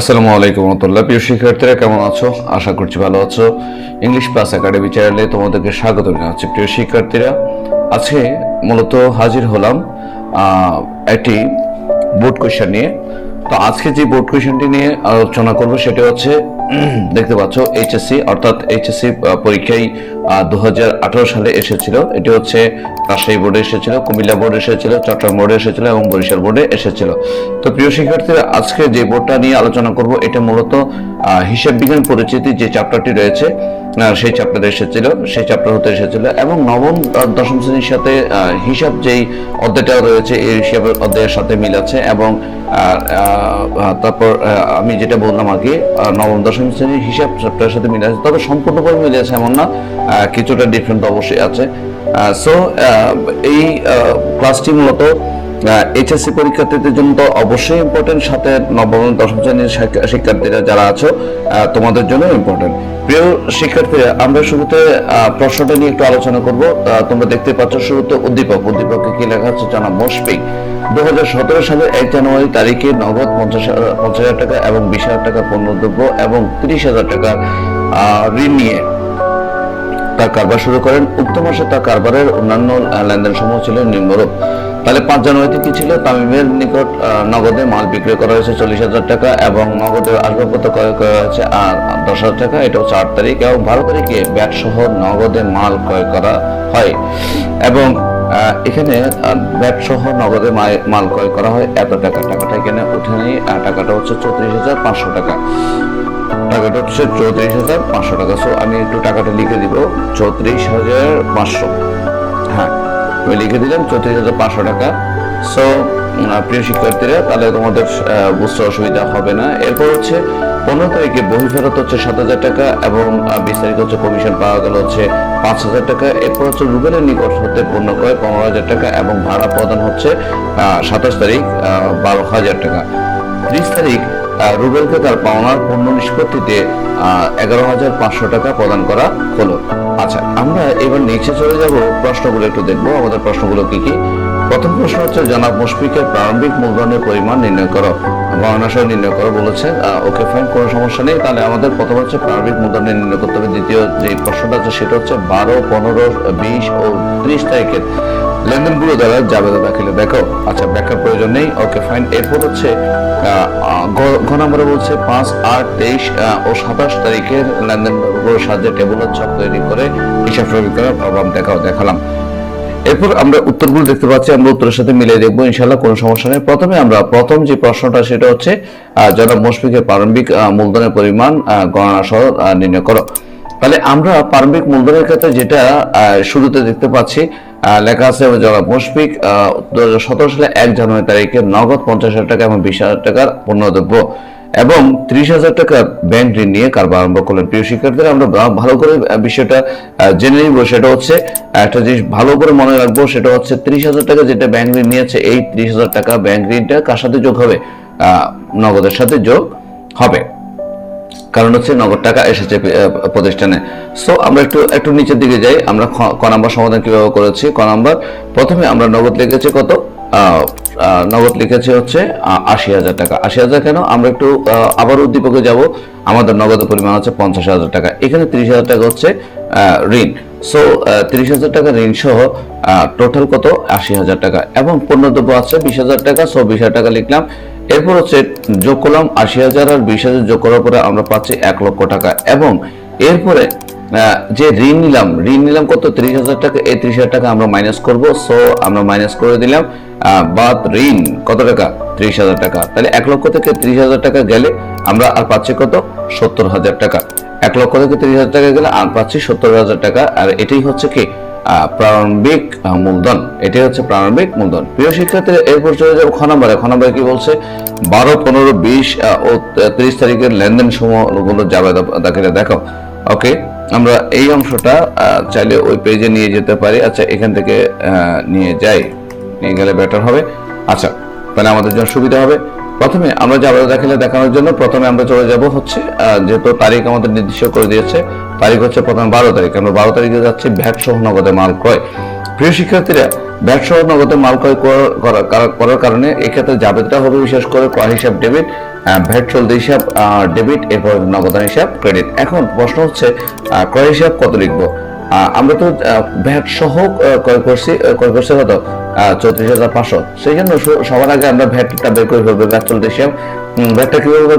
আসসালামু আলাইকুম রহমতুল্লাহ। প্রিয় শিক্ষার্থীরা, কেমন আছো? আশা করছি ভালো আছো। ইংলিশ প্লাস একাডেমি চ্যানেলে তোমাদেরকে স্বাগত জানাচ্ছি। প্রিয় শিক্ষার্থীরা, আজকে মূলত হাজির হলাম একটি বোর্ড কোয়েশ্চেন নিয়ে। তো আজকে যে বোর্ড কোয়েশ্চেনটি নিয়ে আলোচনা করব সেটা হচ্ছে, দেখতে পাচ্ছ এইচএসসি অর্থাৎ এইচএসসি পরীক্ষায় দু হাজার আঠারো সালে এসেছিল। এটি হচ্ছে রাজশাহী বোর্ডে এসেছিল, কুমিল্লা বোর্ডে এসেছিল, চট্টগ্রাম বোর্ডে এসেছিল এবং বরিশাল বোর্ডে এসেছিল। তো প্রিয় শিক্ষার্থীরা, আজকে যে বোর্ডটা নিয়ে আলোচনা করব, এটা মূলত হিসাব বিজ্ঞান পরিচিতি যে চ্যাপ্টারটি রয়েছে সেই চ্যাপ্টারে এসেছিল, সেই চ্যাপ্টার হতে এসেছিল এবং নবম দশম শ্রেণির সাথে হিসাব যেই অধ্যায়টা রয়েছে, এই হিসাবের অধ্যায়ের সাথে মিল আছে এবং তারপর আমি যেটা বললাম আগে নবম, দশম শ্রেণির হিসাব চ্যাপ্টারের সাথে মিলে আছে, তবে সম্পূর্ণভাবে মিলে আছে এমন না কিছুটা ডিফারেন্ট অবশ্যই আছে। সো এই ক্লাসটি মূলত এইচএসসি পরীক্ষার্থীদের জন্য তো অবশ্যই ইম্পর্টেন্ট সাথে নবম, দশম শ্রেণির শিক্ষার্থীরা যারা আছো তোমাদের জন্য ইম্পর্টেন্ট প্রিয় শিক্ষার্থীরা আমরা শুরুতে প্রশ্নটা নিয়ে একটু আলোচনা করব। তোমরা দেখতে পাচ্ছ শুরুতে উদ্দীপক। উদ্দীপকে কি লেখা হচ্ছে জানা মুশফিক। দু সালের এক জানুয়ারি তারিখে নগদ পঞ্চাশ হাজার- পঞ্চাশ হাজার টাকা এবং বিশ হাজার টাকা পণ্যদ্রব্য এবং তিরিশ হাজার টাকা ঋণ নিয়ে তার কারবার শুরু করেন। উক্ত মাসে তার কারবারের অন্যান্য লেনদেন সমূহ ছিল নিম্নরূপ। তাহলে পাঁচ জানুয়ারিতে কি ছিল? তামিমের নিকট নগদে মাল বিক্রি করা হয়েছে চল্লিশ হাজার টাকা এবং নগদে আসবাবপত্র ক্রয় করা হয়েছে দশ হাজার টাকা। এটা হচ্ছে আট তারিখ এবং বারো তারিখে ব্যাট সহ নগদে মাল ক্রয় করা হয়। এবং এখানে ব্যাট সহ নগদে মাল ক্রয় করা হয়। এত টাকা, টাকাটা এখানে উঠে নেই। টাকাটা হচ্ছে চৌত্রিশ হাজার পাঁচশো টাকা। টাকাটা হচ্ছে চৌত্রিশ হাজার পাঁচশো টাকা। সো আমি একটু টাকাটা লিখে দিব। চৌত্রিশ হাজার পাঁচশো। হ্যাঁ। আমি লিখে দিলাম, চৌত্রিশ হাজার পাঁচশো টাকা। সো প্রিয় শিক্ষার্থীরা, তাহলে তোমাদের বুঝতে অসুবিধা হবে না। এরপর হচ্ছে, পনেরো তারিখে বহি ফেরত হচ্ছে সাত হাজার টাকা এবং বিশ তারিখ হচ্ছে কমিশন পাওয়া গেল হচ্ছে পাঁচ হাজার টাকা। এরপর হচ্ছে রুবেলের নিকট হতে পণ্য ক্রয় পনেরো হাজার টাকা এবং ভাড়া প্রদান হচ্ছে সাতাশ তারিখ বারো হাজার টাকা। ত্রিশ তারিখ রুবেলকে তার পাওনার পণ্য নিষ্পত্তিতে এগারো হাজার পাঁচশো টাকা প্রদান করা হলো। আচ্ছা আমরা এবার নিচে চলে যাব, প্রশ্নগুলো একটু দেখব, আমাদের প্রশ্নগুলো কি কি? প্রথম প্রশ্ন হচ্ছে, জনাব মুশফিকের প্রারম্ভিক মূলধনের পরিমাণ নির্ণয় করো গণনা সহ নির্ণয় করো বলেছে ওকে ফাইন কোনো সমস্যা নেই, তাহলে আমাদের প্রথম হচ্ছে প্রারম্ভিক মূলধন নির্ণয় করতে হবে, দ্বিতীয় যে প্রশ্নটা আছে সেটা হচ্ছে বারো, পনেরো, বিশ ও ত্রিশ তারিখের। লেনদেনগুলো দ্বারা জাবেদা দাখিলে। দেখো আচ্ছা ব্যাখ্যার প্রয়োজন নেই। ওকে ফাইন এরপর হচ্ছে ঘ নম্বরে বলছে, পাঁচ আট তেইশ ও সাতাশ তারিখের লেনদেনগুলোর সাহায্যে টেবুলের ছক তৈরি করে হিসাব রবি করার প্রোগ্রাম দেখাও, দেখালাম। এরপর আমরা উত্তরগুলো দেখতে পাচ্ছি, আমরা উত্তরের সাথে মিলিয়ে দেখব ইনশাল্লাহ কোনো সমস্যা নেই। প্রথমে আমরা, প্রথম যে প্রশ্নটা, সেটা হচ্ছে জনাব মুশফিকের প্রারম্ভিক মূলধনের পরিমাণ গণনা সহ নির্ণয় করো। তাহলে আমরা প্রারম্ভিক মূলধনের ক্ষেত্রে যেটা শুরুতে দেখতে পাচ্ছি লেখা আছে জনাব মুশফিক দু হাজার সতেরো সালে এক জানুয়ারি তারিখে নগদ পঞ্চাশ হাজার টাকা এবং বিশ হাজার টাকার পণ্যদ্রব্য এবং ত্রিশ হাজার টাকা ব্যাংক ঋণ নিয়ে কারবার আরম্ভ করলেন। প্রিয় শিক্ষার্থীরা, আমরা ভালো করে বিষয়টা জেনে নিব। সেটা হচ্ছে, একটা জিনিস ভালো করে মনে রাখব, সেটা হচ্ছে ত্রিশ হাজার টাকা যেটা ব্যাংক ঋণ নিয়েছে, এই ত্রিশ হাজার টাকা ব্যাংক ঋণটা কার সাথে যোগ হবে? নগদের সাথে যোগ হবে। কারণ হচ্ছে নগদ টাকা এসেছে প্রতিষ্ঠানে। সো আমরা একটু একটু নিচের দিকে যাই। আমরা ক নাম্বার সমাধান কীভাবে করেছি? ক নাম্বার, প্রথমে আমরা নগদ লিখেছি কত? নগদ লিখেছে হচ্ছে আশি হাজার টাকা। আশি হাজার কেন? আমরা একটু আবার উদ্দীপকে যাব। আমাদের নগদের পরিমাণ হচ্ছে পঞ্চাশ হাজার টাকা। এখানে তিরিশ হাজার টাকা হচ্ছে ঋণ। সো তিরিশ হাজার টাকা ঋণ সহ টোটাল কত? আশি হাজার টাকা। এবং পণ্যদ্রব্য আছে বিশ হাজার টাকা। সো বিশ হাজার টাকা লিখলাম। এরপর হচ্ছে যোগ করলাম আশি হাজার আর বিশ হাজার যোগ করার পরে আমরা পাচ্ছি এক লক্ষ টাকা। এবং এরপরে যে ঋণ নিলাম ঋণ নিলাম কত? ত্রিশ হাজার টাকা। এই ত্রিশ হাজার টাকা আমরা মাইনাস করব। সো আমরা মাইনাস করে দিলাম বাদ ঋণ। কত টাকা? ত্রিশ হাজার টাকা। তাহলে এক লক্ষ থেকে ত্রিশ হাজার টাকা গেলে আমরা আর পাচ্ছি কত? সত্তর হাজার টাকা। এক লক্ষ থেকে ত্রিশ হাজার টাকা গেলে আর পাচ্ছি সত্তর হাজার টাকা। আর এটাই হচ্ছে কি? প্রারম্ভিক মূলধন। এটাই হচ্ছে প্রারম্ভিক মূলধন। প্রিয় শিক্ষার্থীরা, এরপর চলে যাব খ নম্বরে। খ নম্বরে কি বলছে? বারো, পনেরো, বিশ ও তিরিশ তারিখের লেনদেন সমূহগুলো যাবে দাখিলে। দেখো, ওকে, আমরা এই অংশটা চাইলে ওই পেজে নিয়ে যেতে পারি। আচ্ছা এখান থেকে নিয়ে যাই। নিয়ে গেলে বেটার হবে। আচ্ছা তাহলে আমাদের জন্য সুবিধা হবে। প্রথমে আমরা যাবে দাখিলে দেখানোর জন্য প্রথমে আমরা চলে যাব হচ্ছে যেহেতু তারিখ আমাদের নির্দিষ্ট করে দিয়েছে, তারিখ হচ্ছে প্রথমে বারো তারিখ। আমরা বারো তারিখে যাচ্ছি ভ্যাট সহ নগদে মাল ক্রয়। প্রিয় শিক্ষার্থীরা ব্যাট সহ নগদে মাল ক্রয় করা- করা- করা- করার কারণে এক্ষেত্রে জাবেদটা হবে বিশেষ করে ক্রয় হিসাব ডেবিট ভ্যাট চলতি হিসাব ডেবিট, এরপর নগদান হিসাব, ক্রেডিট। এখন প্রশ্ন হচ্ছে ক্রয় হিসাব কত লিখব? আমরা তো ভ্যাট সহ ক্রয় করছি ক্রয় করছি কত? চৌত্রিশ হাজার পাঁচশো। সেই জন্য সবার আগে আমরা ভ্যাটটা বের কীভাবে বের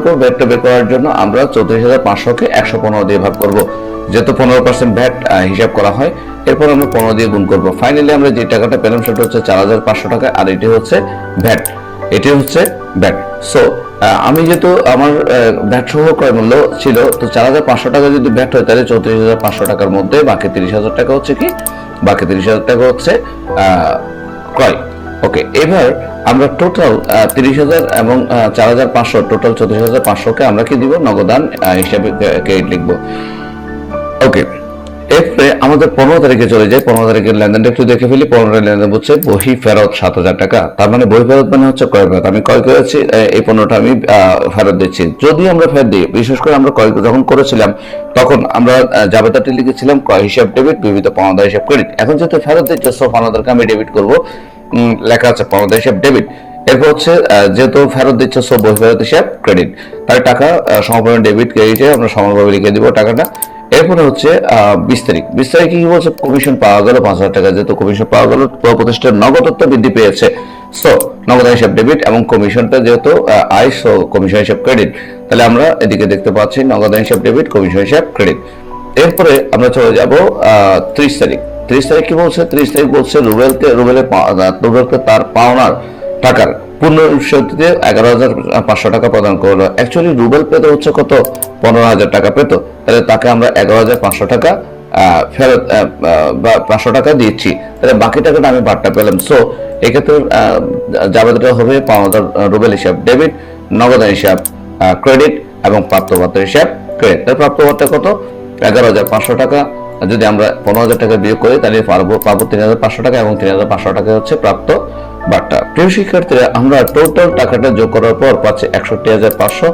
করব? বের করার জন্য আমরা চৌত্রিশ হাজার পাঁচশোকে একশো পনেরো দিয়ে ভাগ করব। যেহেতু পনেরো পার্সেন্ট ভ্যাট হিসাব করা হয়, এরপর আমরা পনেরো দিয়ে গুণ করব। ফাইনালি আমরা যে টাকাটা পেলাম সেটা হচ্ছে চার হাজার পাঁচশো টাকা, আর এটি হচ্ছে ভ্যাট। এটি হচ্ছে ভ্যাট। সো আমি যেহেতু আমার ভ্যাট সহ ক্রয় মূল্য ছিল, তো চার হাজার পাঁচশো টাকা যদি ভ্যাট হয়, তাহলে চৌত্রিশ হাজার পাঁচশো টাকার মধ্যে বাকি তিরিশ হাজার টাকা হচ্ছে কি? বাকি তিরিশ হাজার টাকা হচ্ছে ক্রয় ওকে এবার আমরা টোটাল তিরিশ হাজার এবং চার হাজার পাঁচশো টোটাল চৌত্রিশ হাজার পাঁচশোকে আমরা কি দিব? নগদান হিসাবে ক্রেডিট লিখব? ওকে এরপরে আমাদের পনেরো তারিখে চলে যায় পনেরো তারিখের লেনদেনটা একটু দেখে ফেলি। পনেরো লেনদেন হচ্ছে বহি ফেরত সাত হাজার টাকা। তার মানে বই ফেরত মানে হচ্ছে ক্রয় ফেরত। আমি ক্রয় করেছি এই পণ্যটা আমি ফেরত দিচ্ছি। যদি আমরা ফেরত দিই, বিশেষ করে আমরা ক্রয় যখন করেছিলাম, তখন আমরা জাবেদাটি লিখেছিলাম, ক্রয় হিসাব ডেবিট বিবিধ পাওনাদার হিসাব ক্রেডিট এখন যেহেতু ফেরত দিচ্ছে সব পাওনাদারকে আমি ডেবিট করব। লেখা আছে পাওনাদার হিসাব ডেবিট এরপর হচ্ছে যেহেতু ফেরত দিচ্ছে সব বই ফেরত হিসাব ক্রেডিট তাই টাকা সমপরিমাণ ডেবিট ক্রেডিটে আমরা সমানভাবে লিখে দিব টাকাটা। এরপরে হচ্ছে বিশ তারিখ বিশ তারিখে কি বলছে? কমিশন পাওয়া গেল, পাঁচ হাজার টাকা যেহেতু কমিশন পাওয়া গেল পুরো প্রতিষ্ঠানের নগদত্ব বৃদ্ধি পেয়েছে। সো নগদ হিসাব ডেবিট এবং কমিশনটা যেহেতু আয় সো কমিশন হিসাব ক্রেডিট তাহলে আমরা এদিকে দেখতে পাচ্ছি নগদ হিসাব ডেবিট কমিশন হিসাব ক্রেডিট এরপরে আমরা চলে যাব ত্রিশ তারিখ। ত্রিশ তারিখ কি বলছে? ত্রিশ তারিখ বলছে রুবেলকে, রুবেলের রুবেলকে তার পাওনার টাকার পূর্ণ শক্তিতে এগারো হাজার পাঁচশো টাকা প্রদান করল। অ্যাকচুয়ালি রুবেল পেতে হচ্ছে কত? পনেরো হাজার টাকা পেতো। তাহলে তাকে আমরা এগারো হাজার পাঁচশো টাকা ফেরত বা পাঁচশো টাকা দিচ্ছি। তাহলে বাকি টাকাটা আমি বাট্টা পেলাম। সো এক্ষেত্রে জাবেদটা হবে পাওনাদার আহ, রুবেল হিসাব ডেবিট নগদ হিসাব ক্রেডিট এবং প্রাপ্তপত্র হিসাব ক্রেডিট তাহলে প্রাপ্তপত্র কত? এগারো হাজার পাঁচশো টাকা। যদি আমরা পনেরো হাজার টাকা বিয়োগ করি তাহলে পারব পাবো তিন হাজার পাঁচশো টাকা এবং তিন হাজার পাঁচশো টাকা হচ্ছে প্রাপ্ত বার্তা। প্রিয় শিক্ষার্থীরা, আমরা টোটাল টাকাটা যোগ করার পর পাচ্ছি একষট্টি হাজার পাঁচশো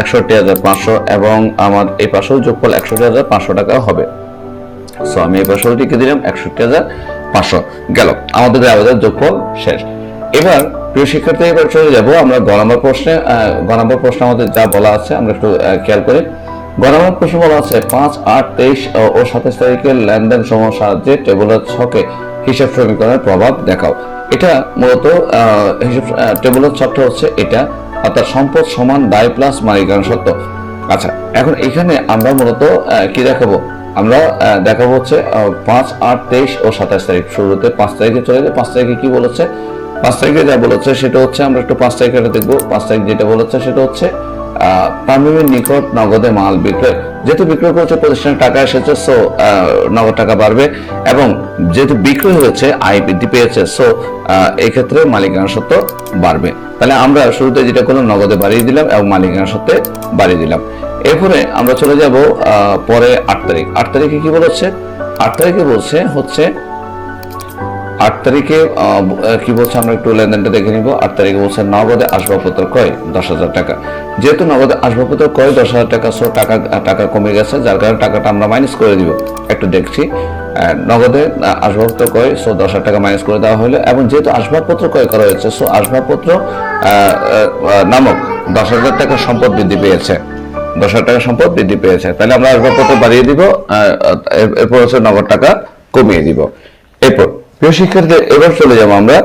একষট্টি হাজার পাঁচশো এবং আমার এই পাশেও যোগফল একষট্টি হাজার পাঁচশো টাকা হবে। সো আমি এই পাশেও লিখে দিলাম, একষট্টি হাজার পাঁচশো। গেল, আমাদের যোগফল শেষ। এবার, প্রিয় শিক্ষার্থী, এবার চলে যাব আমরা গ নম্বর প্রশ্নে গ নম্বর প্রশ্নে আমাদের যা বলা আছে, আমরা একটু খেয়াল করি। গ নম্বর প্রশ্ন বলা আছে, পাঁচ, আট, তেইশ ও সাতাশ তারিখের লেনদেন সমূহ সাহায্যে টেবুলের ছকে হিসাব সমীকরণের প্রভাব দেখাও। এটা মূলত হিসাব টেবুলের ছকটা হচ্ছে এটা অর্থাৎ সম্পদ সমান দায় প্লাস মালিকানা সত্য আচ্ছা এখন এখানে আমরা মূলত কি দেখাবো? আমরা দেখাবো হচ্ছে পাঁচ, আট, তেইশ ও সাতাশ তারিখ শুরুতে। পাঁচ তারিখে চলে যায় পাঁচ তারিখে কি বলেছে? পাঁচ তারিখে যা বলেছে সেটা হচ্ছে, আমরা একটু পাঁচ তারিখে দেখব। পাঁচ তারিখ যেটা বলেছে সেটা হচ্ছে আহ, তামিমের নিকট নগদে মাল বিক্রয় যেহেতু বিক্রয় করেছে প্রতিষ্ঠানে টাকা এসেছে সো নগদ টাকা বাড়বে এবং যেহেতু বিক্রয় হয়েছে আয় বৃদ্ধি পেয়েছে সো এক্ষেত্রে মালিকানা সত্ত্ব বাড়বে। তাহলে আমরা শুরুতে যেটা করলাম নগদে বাড়িয়ে দিলাম এবং মালিকানা সত্ত্বে বাড়িয়ে দিলাম। এরপরে আমরা চলে যাব পরে আট তারিখ। আট তারিখে কি বলেছে? আট তারিখে বলছে হচ্ছে আট তারিখে কি বলছে আমরা একটু লেনদেনটা দেখে নিব। আট তারিখে বলছে নগদে আসবাবপত্র ক্রয় দশ হাজার টাকা। যেহেতু নগদে আসবাবপত্র ক্রয় দশ হাজার টাকা সো টাকা টাকা কমে গেছে, যার কারণে টাকাটা আমরা মাইনাস করে দিব। একটু দেখছি। নগদে আসবাবপত্র ক্রয় সো দশ হাজার টাকা মাইনাস করে দেওয়া হলো। এবং যেহেতু আসবাবপত্র ক্রয় করা হয়েছে সো আসবাবপত্র নামক দশ হাজার টাকা সম্পদ বৃদ্ধি পেয়েছে। দশ হাজার টাকা সম্পদ বৃদ্ধি পেয়েছে। তাহলে আমরা আসবাবপত্র বাড়িয়ে দিব এরপর হচ্ছে নগদ টাকা কমিয়ে দিব। এরপর প্রিয় শিক্ষার্থী এবার চলে যাব আমরা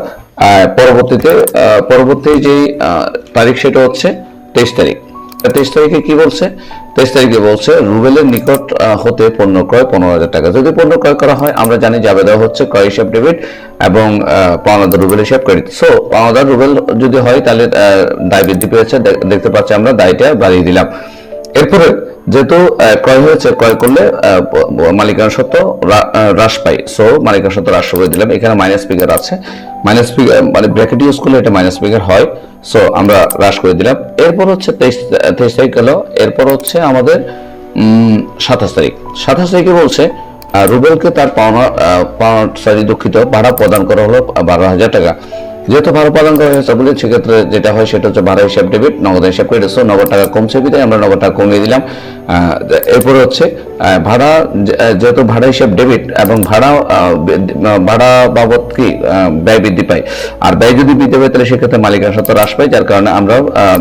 পরবর্তীতে পরবর্তী যে তারিখ সেটা হচ্ছে তেইশ তারিখ। তেইশ তারিখে কি বলছে? তেইশ তারিখে বলছে, রুবেলের নিকট হতে পণ্য ক্রয় পনেরো হাজার টাকা। যদি পণ্য ক্রয় করা হয়, আমরা জানি যাবে দেওয়া হচ্ছে ক্রয় হিসাব ডেবিট এবং পাওনাদার রুবেল হিসাব ক্রেডিট। সো পাওনাদার রুবেল যদি হয়, তাহলে দায় বৃদ্ধি পেয়েছে। দেখতে পাচ্ছি আমরা দায়টা বাড়িয়ে দিলাম। এরপরে যেহেতু ক্রয় হয়েছে, ক্রয় করলে মালিকানা সত্ত্ব হ্রাস পাই সো মালিকানা সত্ত্ব হ্রাস করে দিলাম। এখানে মাইনাস ফিগার আছে। মাইনাস ফিগার মানে ব্র্যাকেট ইউজ করলে এটা মাইনাস ফিগার হয়। সো আমরা হ্রাস করে দিলাম। এরপর হচ্ছে তেইশ তারিখ গেল। এরপর হচ্ছে আমাদের সাতাশ তারিখ। সাতাশ তারিখে বলছে রুবেলকে তার পাওনা পাওনা সরি দুঃখিত। ভাড়া প্রদান করা হলো বারো হাজার টাকা। যেহেতু ভাড়া প্রদান করা হয়েছে বলে সেক্ষেত্রে যেটা হয় সেটা হচ্ছে ভাড়া হিসাব ডেবিট নগদ হিসাব ক্রেডিট সো নগদ টাকা কমছে বিধায় আমরা নগদ টাকা কমিয়ে দিলাম। এরপরে হচ্ছে ভাড়া যেহেতু ভাড়া হিসাব ডেবিট এবং ভাড়া ভাড়া বাবদ কি ব্যয় বৃদ্ধি পায়। আর ব্যয় যদি বৃদ্ধি পায়, তাহলে সেক্ষেত্রে মালিকার সাথে হ্রাস পায়, যার কারণে আমরা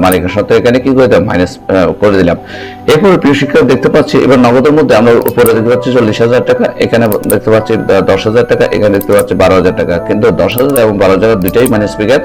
মালিকের সাথে এখানে কি করে দিলাম মাইনাস করে দিলাম। এরপরে প্রিয় শিক্ষক দেখতে পাচ্ছি, এবার নগদের মধ্যে আমরা উপরে দেখতে পাচ্ছি চল্লিশ হাজার টাকা, এখানে দেখতে পাচ্ছি দশ হাজার টাকা, এখানে দেখতে পাচ্ছি বারো হাজার টাকা। কিন্তু দশ হাজার এবং বারো হাজার দুইটাই মাইনাস ফিগার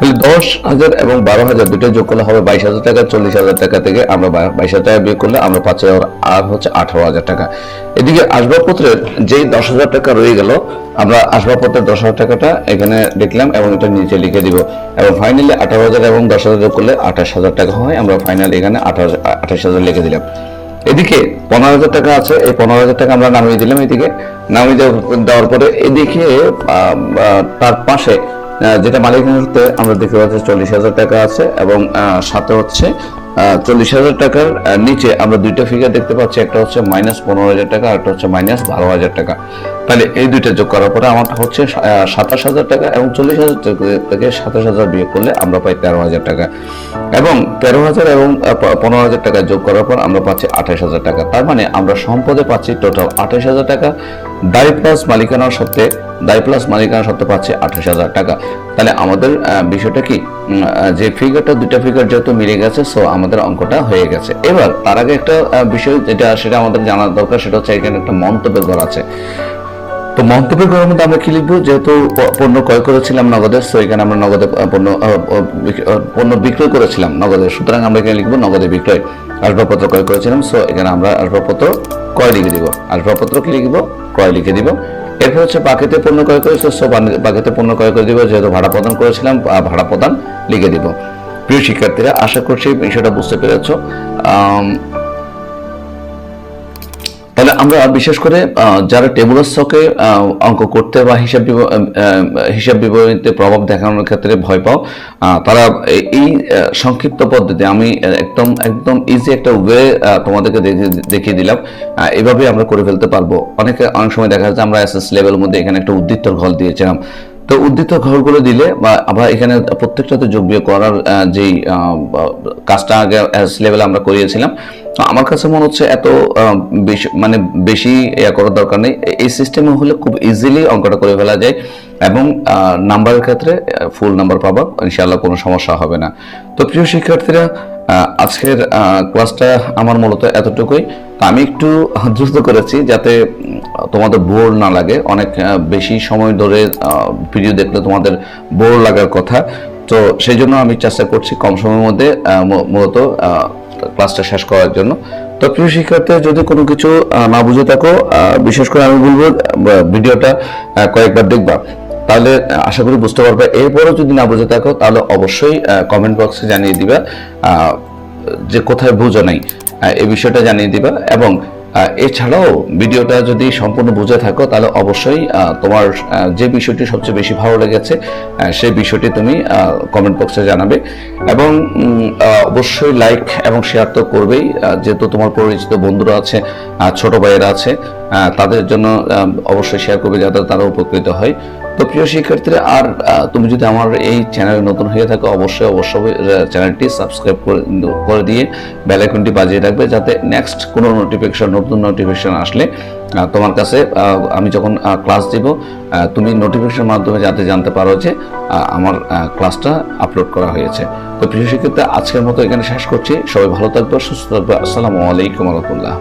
তাহলে দশ হাজার এবং বারো হাজার দুটোই যোগ করলে হবে বাইশ হাজার টাকা, চল্লিশ হাজার টাকা থেকে আমরা বাইশ হাজার টাকা বিয়োগ করলে আমরা পাচ্ছি আর- আর হচ্ছে আঠারো হাজার টাকা। এদিকে আসবাবপত্রের যেই দশ হাজার টাকা রয়ে গেল, আমরা আসবাবপত্রের দশ হাজার টাকাটা এখানে লিখলাম এবং এটা নিচে লিখে দিব। এবং ফাইনালি আঠারো হাজার এবং দশ হাজার যোগ করলে আঠাশ হাজার টাকা হয়, আমরা ফাইনালি এখানে আঠাশ আঠাশ হাজার লিখে দিলাম। এদিকে পনেরো হাজার টাকা আছে, এই পনেরো হাজার টাকা আমরা নামিয়ে দিলাম এদিকে। নামিয়ে দেওয়ার- পরে এদিকে তার পাশে যেটা মালিকের সাথে আমরা দেখতে পাচ্ছি চল্লিশ হাজার টাকা আছে এবং সাথে হচ্ছে চল্লিশ হাজার টাকার নিচে আমরা দুইটা ফিগার দেখতে পাচ্ছি, একটা হচ্ছে মাইনাস পনেরো হাজার টাকা আর একটা হচ্ছে মাইনাস বারো হাজার টাকা। তাহলে এই দুইটা যোগ করার পরে আমার হচ্ছে সাতাশ হাজার টাকা এবং চল্লিশ হাজার থেকে সাতাশ হাজার বিয়োগ করলে আমরা পাই তেরো হাজার টাকা। এবং তেরো হাজার এবং পনেরো হাজার টাকা যোগ করার পর আমরা পাচ্ছি আঠাশ হাজার টাকা। তার মানে আমরা সম্পদে পাচ্ছি টোটাল আঠাশ হাজার টাকা দায় প্লাস মালিকানার সত্ত্বে দায় প্লাস মালিকানার সত্ত্বে পাচ্ছি আঠাশ হাজার টাকা। তাহলে আমাদের বিষয়টা কি? যে ফিগারটা দুইটা ফিগার যেহেতু মিলে গেছে সো আমাদের অঙ্কটা হয়ে গেছে। এবার, তার আগে একটা বিষয় যেটা, সেটা আমাদের জানার দরকার, সেটা হচ্ছে এখানে একটা মন্তব্যের ঘর আছে। তো মন্তব্যের ঘরের মধ্যে আমরা কি লিখব? যেহেতু পণ্য ক্রয় করেছিলাম নগদের সো এখানে আমরা নগদে পণ্য পণ্য বিক্রয় করেছিলাম নগদে। সুতরাং আমরা এখানে লিখব নগদে বিক্রয়, আসবাবপত্র ক্রয় করেছিলাম সো এখানে আমরা আসবাবপত্র ক্রয় লিখে দিব। আসবাবপত্র কি লিখব? ক্রয় লিখে দিব। এরপর হচ্ছে বাকিতে পণ্য ক্রয় করেছে সো বাকিতে পণ্য ক্রয় করে দিব, যেহেতু ভাড়া প্রদান করেছিলাম ভাড়া প্রদান লিখে দিব। প্রিয় শিক্ষার্থীরা, আশা করছি বিষয়টা বুঝতে পেরেছ। তাহলে আমরা বিশেষ করে যারা টেবুলার ছকে অঙ্ক করতে বা হিসাব হিসাব বিবরণীতে প্রভাব দেখানোর ক্ষেত্রে ভয় পাও তারা এই- সংক্ষিপ্ত পদ্ধতি আমি একদম একদম ইজি একটা ওয়ে তোমাদেরকে দেখে- দেখিয়ে দিলাম। এভাবে আমরা করে ফেলতে পারব। অনেকে, অনেক সময় দেখা যাচ্ছে আমরা এসএস লেভেলের মধ্যে এখানে একটা উদ্দীপ্তর ঘর দিয়েছিলাম। তো উদ্দীত ঘরগুলো দিলে, বা আবার এখানে প্রত্যেকটাতে যোগ বিয়োগ করার যেই কাজটা আগে লেভেলে আমরা করিয়েছিলাম। তো আমার কাছে মনে হচ্ছে এত বেশি মানে বেশি ইয়া করার দরকার নেই। এই সিস্টেমে হলে খুব ইজিলি অঙ্কটা করে ফেলা যায় এবং নাম্বারের ক্ষেত্রে ফুল নাম্বার পাবা। ইনশাআল্লাহ কোনো সমস্যা হবে না। তো প্রিয় শিক্ষার্থীরা আজকের ক্লাসটা আমার মূলত এতটুকুই। আমি একটু দ্রুত করেছি যাতে তোমাদের বোর না লাগে। অনেক বেশি সময় ধরে ভিডিও দেখলে তোমাদের বোর লাগার কথা। তো সেই জন্য আমি চেষ্টা করছি কম সময়ের মধ্যে মূলত ক্লাসটা শেষ করার জন্য। তো প্রিয় শিক্ষার্থী, যদি কোনো কিছু না বুঝে থাকো বিশেষ করে আমি বলব ভিডিওটা কয়েকবার দেখবা। তাহলে আশা করি বুঝতে পারবে। এরপরও যদি না বুঝে থাকো, তাহলে অবশ্যই কমেন্ট বক্সে জানিয়ে দিবা যে কোথায় বুঝো নাই এই বিষয়টা জানিয়ে দিবা। এবং এছাড়াও ভিডিওটা যদি সম্পূর্ণ বুঝে থাকো, তাহলে অবশ্যই তোমার যে বিষয়টি সবচেয়ে বেশি ভালো লেগেছে সেই বিষয়টি তুমি কমেন্ট বক্সে জানাবে। এবং অবশ্যই লাইক এবং শেয়ার তো করবেই যেহেতু তোমার পরিচিত বন্ধুরা আছে ছোট ভাইয়েরা আছে তাদের জন্য অবশ্যই শেয়ার করবে, যাতে তারা উপকৃত হয়। তো প্রিয় শিক্ষার্থীরা, আর তুমি যদি আমার এই চ্যানেলে নতুন হয়ে থাকো, অবশ্যই অবশ্যই চ্যানেলটি সাবস্ক্রাইব করে দিয়ে বেল আইকনটি বাজিয়ে রাখবে যাতে নেক্সট কোনো নোটিফিকেশন নতুন নোটিফিকেশন আসলে তোমার কাছে আমি যখন ক্লাস দিব তুমি নোটিফিকেশন মাধ্যমে যাতে জানতে পারো যে আমার ক্লাসটা আপলোড করা হয়েছে। তো প্রিয় শিক্ষার্থী আজকের মতো এখানে শেষ করছি। সবাই ভালো থাকবে, সুস্থ থাকবে। আসসালামু আলাইকুম রহমতুল্লাহ।